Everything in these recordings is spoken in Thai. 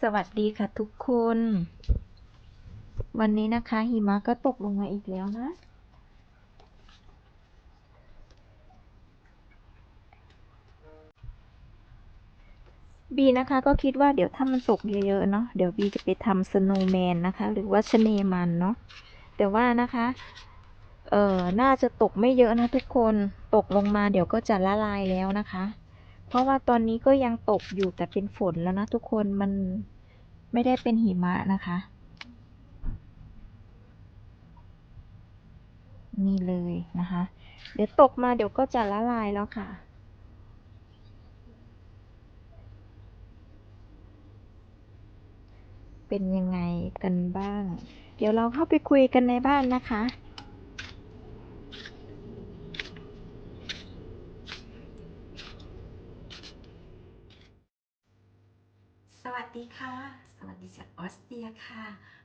สวัสดีค่ะทุกคน วันนี้นะคะหิมะก็ตกลงมาอีกแล้วนะ บีนะคะก็คิดว่าเดี๋ยวถ้ามันตกเยอะๆเนาะเดี๋ยวบีจะไปทำสโนว์แมนนะคะ หรือว่าชเนมันเนาะแต่ว่านะคะ เออน่าจะตกไม่เยอะนะทุกคน ตกลงมาเดี๋ยวก็จะละลายแล้วนะคะ เพราะว่าตอนนี้ก็ยังตกอยู่แต่เป็นฝนแล้วนะทุกคนมันไม่ได้เป็นหิมะนะคะ นี่เลยนะคะ เดี๋ยวตกมาเดี๋ยวก็จะละลายแล้วค่ะเป็นยังไงกันบ้าง เดี๋ยวเราเข้าไปคุยกันในบ้านนะคะ สวัสดีค่ะ สวัสดีจากออสเตรียค่ะ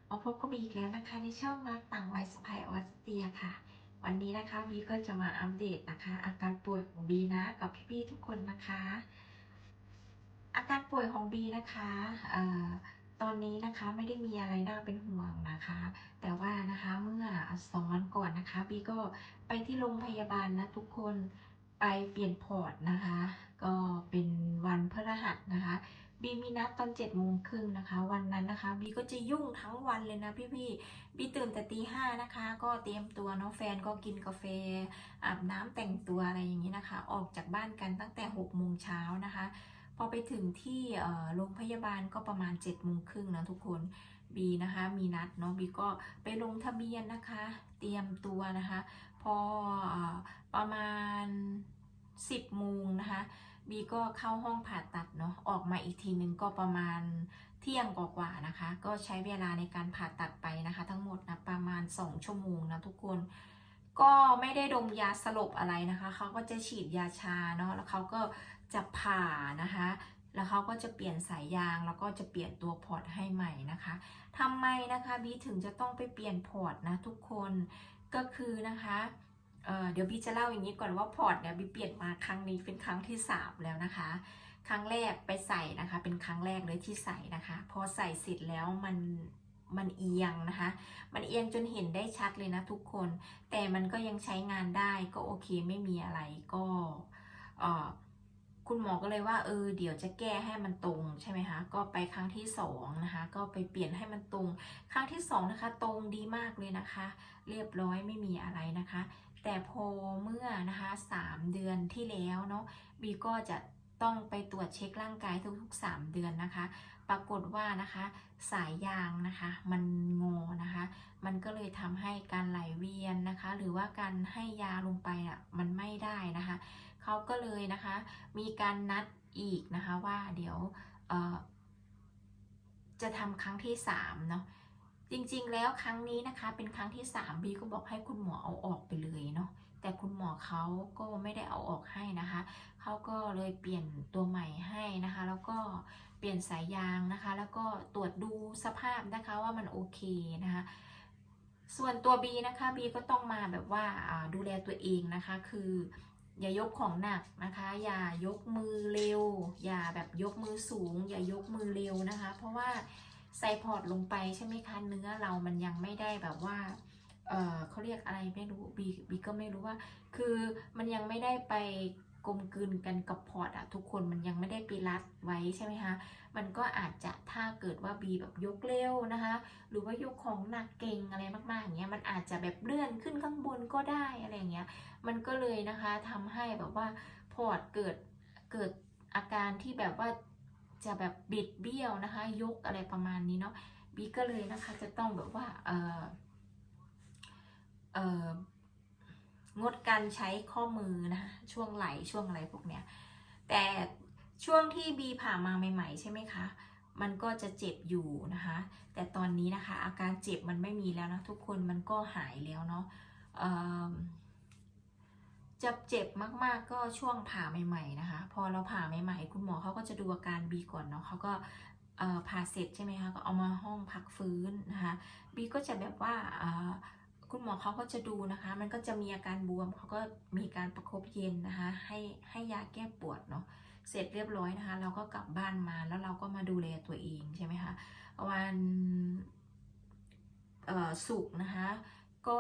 มาพบกับบีอีกแล้วนะคะในช่องรักต่างวัยสไปออสเตรียค่ะ วันนี้นะคะบีก็จะมาอัปเดตนะคะ อาการป่วยของบีนะกับพี่ๆทุกคนนะคะ อาการป่วยของบีนะคะเอ่อตอนนี้นะคะไม่ได้มีอะไรน่าเป็นห่วงนะคะ แต่ว่านะคะเมื่อสองวันก่อนนะคะบีก็ไปที่โรงพยาบาลนะทุกคนไปเปลี่ยนพอร์ตนะคะ ก็เป็นวันพฤหัสนะคะ บีมีนัดตอนเจ็ดโมงครึ่งนะคะ วันนั้นนะคะบีก็จะยุ่งทั้งวันเลยนะพี่ๆบีตื่นแต่ตีห้านะคะ ก็เตรียมตัวเนาะแฟนก็กินกาแฟ อาบน้ำแต่งตัวอะไรอย่างนี้นะคะ ออกจากบ้านกันตั้งแต่หกโมงเช้านะคะ พอไปถึงที่โรงพยาบาลก็ประมาณ7จ็ดโมงครึ่งนะทุกคนบีนะคะมีนัดเนาะบีก็ไปลงทะเบียนนะคะ เตรียมตัวนะคะ พอเอ่อประมาณ 10โมงนะคะ บีก็เข้าห้องผ่าตัดเนาะออกมาอีกทีนึงก็ประมาณเที่ยงกว่าๆนะคะ ก็ใช้เวลาในการผ่าตัดไปนะคะ ทั้งหมดนะประมาณ 2 ชั่วโมงนะทุกคนก็ไม่ได้ดมยาสลบอะไรนะคะเขาก็จะฉีดยาชาเนาะแล้วเขาก็จะผ่านะคะ แล้วเขาก็จะเปลี่ยนสายยางแล้วก็จะเปลี่ยนตัวพอร์ตให้ใหม่นะคะทำไมนะคะบีถึงจะต้องไปเปลี่ยนพอร์ตนะทุกคนก็คือนะคะ เเดี๋ยวบีจะเล่าอย่างนี้ก่อนว่าพอร์ตเนี่ยบีเปลี่ยนมาครั้งนี้เป็นครั้งที่สามแล้วนะคะ ครั้งแรกไปใส่นะคะ เป็นครั้งแรกเลยที่ใส่นะคะ พอใส่เสร็จแล้วมันมันเอียงนะคะ มันเอียงจนเห็นได้ชัดเลยนะทุกคน แต่มันก็ยังใช้งานได้ก็โอเคไม่มีอะไรก็คุณหมอก็เลยว่าเออเดี๋ยวจะแก้ให้มันตรงใช่ไหมคะ ก็ไปครั้งที่สองนะคะ ก็ไปเปลี่ยนให้มันตรง ครั้งที่สองนะคะ ตรงดีมากเลยนะคะ เรียบร้อยไม่มีอะไรนะคะ แต่พอเมื่อนะคะสามเดือนที่แล้วเนาะบีก็จะต้องไปตรวจเช็คร่างกายทุกๆ 3 เดือนนะคะ ปรากฏว่านะคะสายยางนะคะ มันงอนะคะ มันก็เลยทำให้การไหลเวียนนะคะ หรือว่าการให้ยาลงไปอะมันไม่ได้นะคะเขาก็เลยนะคะ มีการนัดอีกนะคะว่าเดี๋ยวจะทำครั้งที่3เนาะ จริงๆ แล้วครั้งนี้นะคะเป็นครั้งที่3บีก็บอกให้คุณหมอเอาออกไปเลยเนาะแต่คุณหมอเขาก็ไม่ได้เอาออกให้นะคะเขาก็เลยเปลี่ยนตัวใหม่ให้นะคะ แล้วก็เปลี่ยนสายยางนะคะ แล้วก็ตรวจดูสภาพนะคะว่ามันโอเคนะคะส่วนตัว B นะคะ B ก็ต้องมาแบบว่าดูแลตัวเองนะคะ คืออย่ายกของหนักนะคะ อย่ายกมือเร็ว อย่าแบบยกมือสูง อย่ายกมือเร็วนะคะ เพราะว่า ใส่พอร์ตลงไปใช่ไหมคะ เนื้อเรามันยังไม่ได้แบบว่าเออเขาเรียกอะไรไม่รู้บีบีก็ไม่รู้ว่า คือมันยังไม่ได้ไปกลมกลืนกันกับพอร์ตอะทุกคนมันยังไม่ได้ไปรัดไว้ใช่ไหมคะ มันก็อาจจะถ้าเกิดว่าบีแบบยกเร็วนะคะ หรือว่ายกของหนักเก่งอะไรมากๆอย่างเงี้ยมันอาจจะแบบเลื่อนขึ้นข้างบนก็ได้อะไรเงี้ย มันก็เลยนะคะทำให้แบบว่าพอร์ตเกิดเกิดอาการที่แบบว่า จะแบบบิดเบี้ยวนะคะ ยกอะไรประมาณนี้เนาะบีก็เลยนะคะจะต้องแบบว่าเออเอองดการใช้ข้อมือนะคะช่วงไหลช่วงอะไรพวกเนี้ยแต่ช่วงที่บีผ่ามาใหม่ๆ ใช่ไหมคะ มันก็จะเจ็บอยู่นะคะ แต่ตอนนี้นะคะ อาการเจ็บมันไม่มีแล้วนะทุกคนมันก็หายแล้วเนาะ จะเจ็บมากๆก็ช่วงผ่าใหม่ ๆนะคะ พอเราผ่าใหม่ๆ คุณหมอเขาก็จะดูอาการบีก่อนเนาะเขาก็ผ่าเสร็จใช่ไหมคะก็เอามาห้องพักฟื้นนะคะบีก็จะแบบว่าคุณหมอเขาก็จะดูนะคะ มันก็จะมีอาการบวมเขาก็มีการประคบเย็นนะคะให้ให้ยาแก้ปวดเนาะเสร็จเรียบร้อยนะคะ เราก็กลับบ้านมาแล้วเราก็มาดูแลตัวเองใช่ไหมคะวันศุกร์นะคะ ก็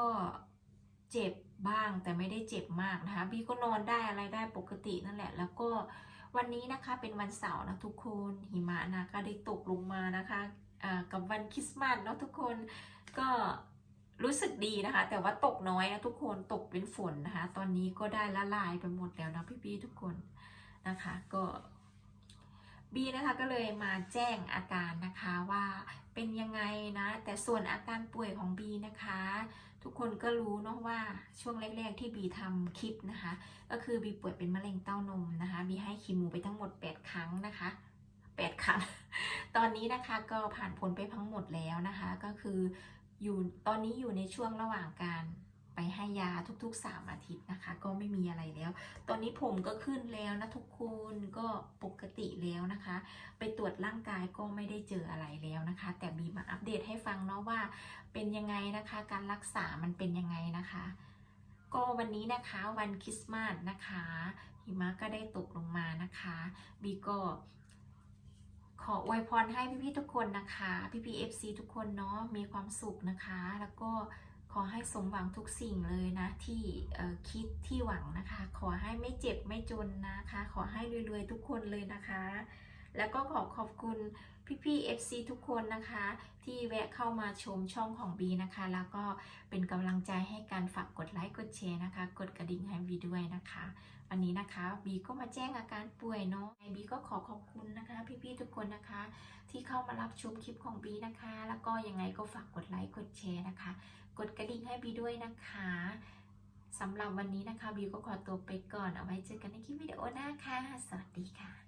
เจ็บ บ้างแต่ไม่ได้เจ็บมากนะคะบีก็นอนได้อะไรได้ปกตินั่นแหละ แล้วก็วันนี้นะคะเป็นวันเสาร์นะทุกคนหิมะนะก็ได้ตกลงมานะคะกับวันคริสต์มาสเนาะทุกคนก็รู้สึกดีนะคะ แต่ว่าตกน้อยนะทุกคนตกเป็นฝนนะคะ ตอนนี้ก็ได้ละลายไปหมดแล้วนะพี่ๆทุกคนนะคะ ก็บีนะคะก็เลยมาแจ้งอาการนะคะว่าเป็นยังไงนะ แต่ส่วนอาการป่วยของบีนะคะ ทุกคนก็รู้เนาะว่าช่วงแรก ๆ ที่บีทำคลิปนะคะ ก็คือบีป่วยเป็นมะเร็งเต้านมนะคะบีให้คีโมไปทั้งหมด 8 ครั้งนะคะ8 ครั้ง ตอนนี้นะคะก็ผ่านพ้นไปทั้งหมดแล้วนะคะ ก็คืออยู่ตอนนี้อยู่ในช่วงระหว่างการ ไปให้ยาทุกๆ 3 อาทิตย์นะคะ ก็ไม่มีอะไรแล้ว ตอนนี้ผมก็ขึ้นแล้วนะทุกคนก็ปกติแล้วนะคะ ไปตรวจร่างกายก็ไม่ได้เจออะไรแล้วนะคะ แต่บีมาอัปเดตให้ฟังเนาะว่าเป็นยังไงนะคะ การรักษามันเป็นยังไงนะคะ ก็วันนี้นะคะวันคริสต์มาสนะคะหิมะก็ได้ตกลงมานะคะบีก็ขออวยพรให้พี่ๆทุกคนนะคะ พี่ๆ FC ทุกคนเนาะมีความสุขนะคะ แล้วก็ ขอให้สมหวังทุกสิ่งเลยนะที่คิดที่หวังนะคะ ขอให้ไม่เจ็บไม่จนนะคะ ขอให้รวยๆทุกคนเลยนะคะ แล้วก็ขอขอบคุณ พี่ๆ FC ทุกคนนะคะ ที่แวะเข้ามาชมช่องของบีนะคะ แล้วก็เป็นกำลังใจให้การฝากกดไลค์กดแชร์นะคะ กดกระดิ่งให้บีด้วยนะคะ วันนี้นะคะบีก็มาแจ้งอาการป่วยเนาะบีก็ขอขอบคุณนะคะ พี่ๆทุกคนนะคะ ที่เข้ามารับชมคลิปของบีนะคะ แล้วก็ยังไงก็ฝากกดไลค์กดแชร์นะคะ กดกระดิ่งให้บีด้วยนะคะสำหรับวันนี้นะคะบีก็ขอตัวไปก่อน เอาไว้เจอกันในคลิปวิดีโอหน้าค่ะ สวัสดีค่ะ